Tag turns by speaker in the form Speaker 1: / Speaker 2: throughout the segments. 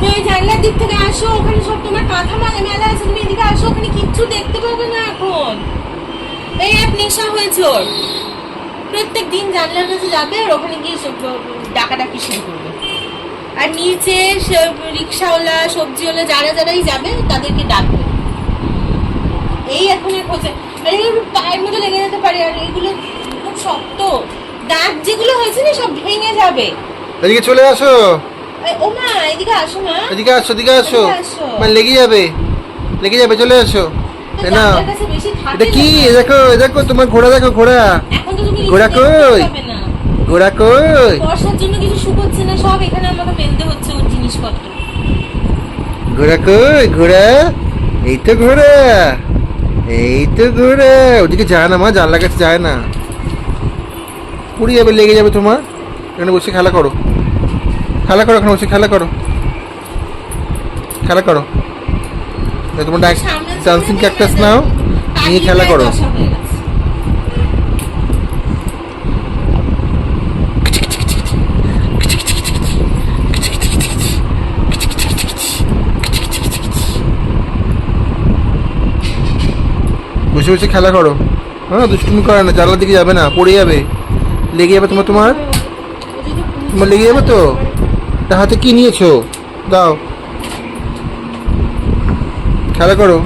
Speaker 1: তুমি জানলার দিক থেকে আসো, ওখানে সব তোমার কাঁথা মেলা মেলা আছে। তুমি এদিকে আসো, ওখানে কিচ্ছু দেখতে পাবে না এখন। এই এক নেশা হয়েছে ওর। প্রত্যেক দিন জানলার কাছে যাবে আর ওখানে গিয়ে সব ডাকাডাকি শুরু করবে। আর নিচে রিক্সাওয়ালা, সবজিওয়ালা যারা যারাই যাবে, তাদেরকে ডাকবে। এই এখন এক হচ্ছে। আর এগুলো পায়ের মধ্যে লেগে যেতে পারে আর এগুলো খুব শক্ত। দাঁত যেগুলো হয়েছে না, সব ভেঙে যাবে।
Speaker 2: এদিকে চলে আসো।
Speaker 1: ও মা এদিকে আসো মা।
Speaker 2: এদিকে আসো এদিকে আসো। মানে লেগে যাবে। লেগে যাবে চলে আসো। এ না। এটা কি? দেখো দেখো তোমার ঘোড়া দেখো ঘোড়া। ঘোড়া কই? ঘোড়া কই?
Speaker 1: বর্ষার জন্য কিছু শুকোচ্ছে না সব এখানে আমাকে ফেলতে হচ্ছে ওর জিনিসপত্র।
Speaker 2: ঘোড়া কই? ঘোড়া? এই তো ঘোড়া। এই তো ঘোড়া। ওদিকে যায় না মা জানলা কাছে যায় না। পুড়ে যাবে লেগে যাবে তোমার। এখানে বসে খেলা করো। খেলা করো এখানে বসে খেলা করো। খেলা করো। তোমার ডান্সিং ক্যাকটাস নাও নিয়ে খেলা করো। বসে বসে খেলা করো। হ্যাঁ দুষ্টুমি করে না জানলার দিকে যাবে না পড়ে যাবে। লেগে যাবে তোমার তোমার? তোমার লেগে যাবে তো? তা হাতে কি নিয়েছো? দাও। খেলা করো।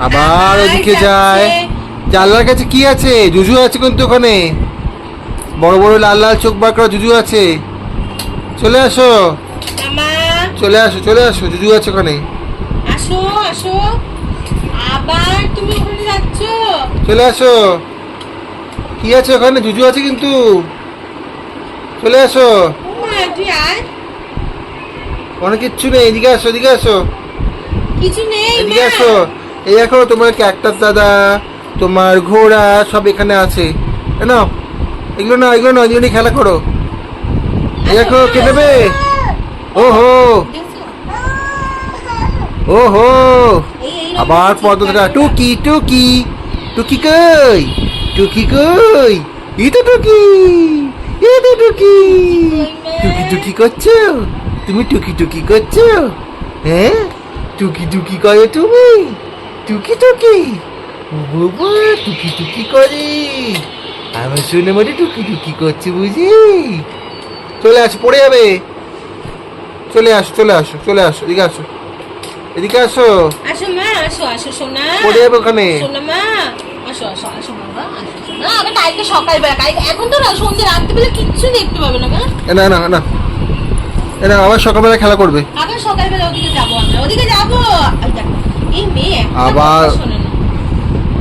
Speaker 2: আবার ওদিকে যায়। জানলার কাছে কি আছে? জুজু আছে কিন্তু ওখানে। বড় বড় লাল লাল চোখ বার করা জুজু আছে। চলে আসো। চলে আসো চলে আসো জুজু আছে ওখানে।
Speaker 1: আসো আসো। আবার তুমি ওখানে যাচ্ছ?
Speaker 2: চলে আসো। কি আছে ওখানে? জুজু আছে কিন্তু। চলে আসো।
Speaker 1: তুই আয়
Speaker 2: অনেক কিচ্ছু নেই এদিকে আসো এদিকে আসো।
Speaker 1: কিছু নেই
Speaker 2: এদিকে আসো। এই দেখো তোমার ক্যাকটাস দাদা তোমার ঘোড়া সব এখানে আছে। নাও এগুলো না এগুলো না এগুলো নিয়ে খেলা করো। এই দেখো কে নেবে? ওহো।
Speaker 1: দেখছ?
Speaker 2: ওহো।
Speaker 1: এই- এই রকম
Speaker 2: আবার পদ্মটা। টুকি টুকি। টুকি কই? টুকি কই? এই তো টুকি। এই টুকি টুকি টুকি করছ? তুমি টুকি টুকি করছ? হ্যাঁ টুকি টুকি করে তুমি? টুকি টুকি বাবা টুকি টুকি করে। আমার শুনে মানে টুকি টুকি করছে বুঝি? চলে আসো পড়ে যাবে। চলে আসো চলে আসো চলে আসো এদিকে আসো। এদিকে আসো।
Speaker 1: আসো মা আসো আসো সোনা।
Speaker 2: পড়ে যাবে ওখানে।
Speaker 1: সোনা মা। সোনা কালকে সকালবেলা এখন তো না কিচ্ছু দেখতে না
Speaker 2: না না না আবার সকালবেলা খেলা করবে
Speaker 1: ওদিকে
Speaker 2: আবার-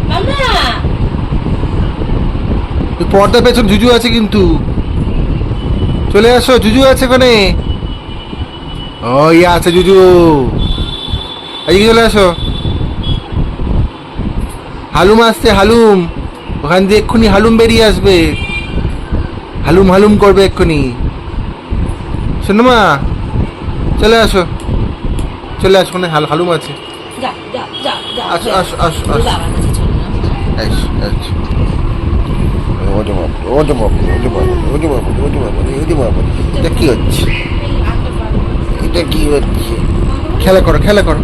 Speaker 1: না
Speaker 2: পর্দার পেছন জুজু আছে কিন্তু চলে আসো জুজু আছে ওখানে ও ইয়ে আছে জুজু এদিকে চলে আসো হালুম আসছে হালুম। ওখান দিয়ে এক্ষুনি হালুম বেরিয়ে আসবে। হালুম হালুম করবে এক্ষুনি। শোনো মা চলে আসো। চলে আসো ওখানে হাল হালুম আছে। আসো, আসো, আসো, আসো। বাবা বাবা বাবা বাবা বাবা বাবা এটা কি হচ্ছে। এটা কি হচ্ছে? খেলা করো খেলা করো।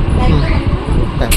Speaker 2: হ্যাঁ।